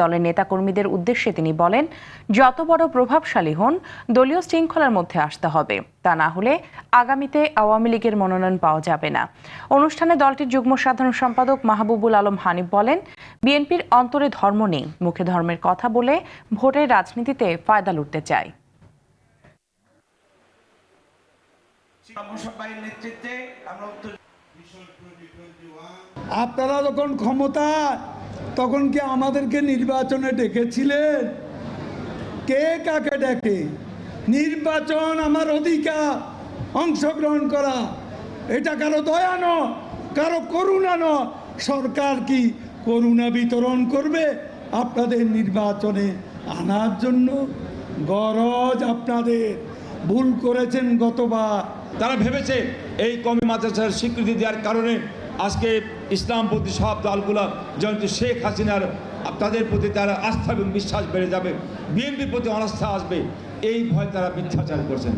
দলের নেতাকর্মীদের উদ্দেশ্যে তিনি বলেন, যত বড় প্রভাবশালী হন, দলীয় শৃঙ্খলার মধ্যে আসতে হবে। তা না হলে আগামীতে আওয়ামী লীগের মনোনয়ন পাওয়া যাবে না। অনুষ্ঠানে দলটির যুগ্ম সাধারণ সম্পাদক মাহবুবুল আলম হানিফ বলেন, বিএনপির অন্তরে ধর্ম নেই। মুখে ধর্মের কথা বলে ভোটের রাজনীতিতে ফায়দা লুটতে চায় আপনারা যখন ক্ষমতা তখন কি আমাদেরকে নির্বাচনে ডেকেছিলেন কে কাকে ডেকে? নির্বাচন আমার অধিকার, অংশগ্রহণ করা। এটা কারও দয়া ন কারও করুণা ন সরকার কি করুণা বিতরণ করবে আপনাদের নির্বাচনে আনার জন্য? গরজ আপনাদের, ভুল করেছেন গতবার। তারা ভেবেছে এই কমি মাদ্রাসার স্বীকৃতি দেওয়ার কারণে আজকে ইসলাম প্রতি সব দলগুলো যেমন শেখ হাসিনার তাদের প্রতি তারা আস্থা এবং বিশ্বাস বেড়ে যাবে। বিএনপির প্রতি অনাস্থা আসবে। এই ভয় তারা মিথ্যাচার করছেন।